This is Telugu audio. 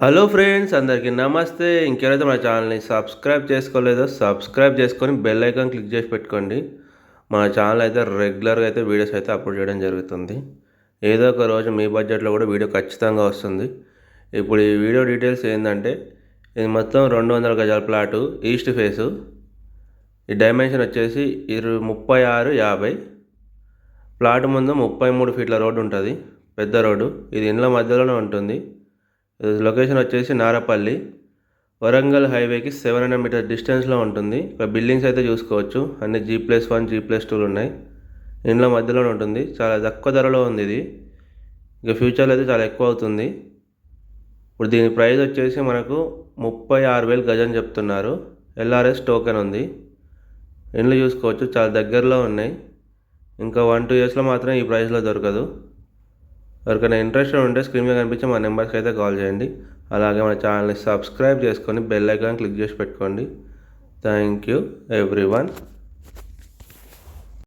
హలో ఫ్రెండ్స్ అందరికీ నమస్తే. ఇంకెవరైతే మన ఛానల్ని సబ్స్క్రైబ్ చేసుకోలేదో సబ్స్క్రైబ్ చేసుకొని బెల్ ఐకాన్ క్లిక్ చేసి పెట్టుకోండి. మన ఛానల్ అయితే రెగ్యులర్గా అయితే వీడియోస్ అయితే అప్లోడ్ చేయడం జరుగుతుంది. ఏదో ఒక రోజు మీ బడ్జెట్లో కూడా వీడియో ఖచ్చితంగా వస్తుంది. ఇప్పుడు ఈ వీడియో డీటెయిల్స్ ఏంటంటే ఇది మొత్తం రెండు వందల గజాల ప్లాటు ఈస్ట్ ఫేసు. ఈ డైమెన్షన్ వచ్చేసి ఇరు ముప్పై ఆరు యాభై. ప్లాట్ ముందు ముప్పై మూడు ఫీట్ల రోడ్డు ఉంటుంది. పెద్ద రోడ్డు. ఇది ఇండ్ల మధ్యలోనే ఉంటుంది. లొకేషన్ వచ్చేసి నారపల్లి. వరంగల్ హైవేకి సెవెన్ హండ్రెడ్ మీటర్ డిస్టెన్స్లో ఉంటుంది. ఇక్కడ బిల్డింగ్స్ అయితే చూసుకోవచ్చు. అన్ని G plus one G plus tool ఉన్నాయి. ఇంట్లో మధ్యలోనే ఉంటుంది. చాలా తక్కువ ధరలో ఉంది ఇది. ఇక ఫ్యూచర్లో అయితే చాలా ఎక్కువ అవుతుంది. ఇప్పుడు దీని ప్రైస్ వచ్చేసి మనకు ముప్పై ఆరు వేలు గజం చెప్తున్నారు. ఎల్ఆర్ఎస్ టోకెన్ ఉంది. ఇండ్లు చూసుకోవచ్చు. చాలా దగ్గరలో ఉన్నాయి. ఇంకా వన్ టూ ఇయర్స్లో మాత్రం ఈ ప్రైస్లో దొరకదు. ఎవరికైనా ఇంట్రెస్ట్ ఉంటే స్క్రీన్ మీద కనిపించే మా నెంబర్స్కి అయితే కాల్ చేయండి. అలాగే మన ఛానల్ని సబ్స్క్రైబ్ చేసుకొని బెల్ ఐకాన్ క్లిక్ చేసి పెట్టుకోండి. Thank you every one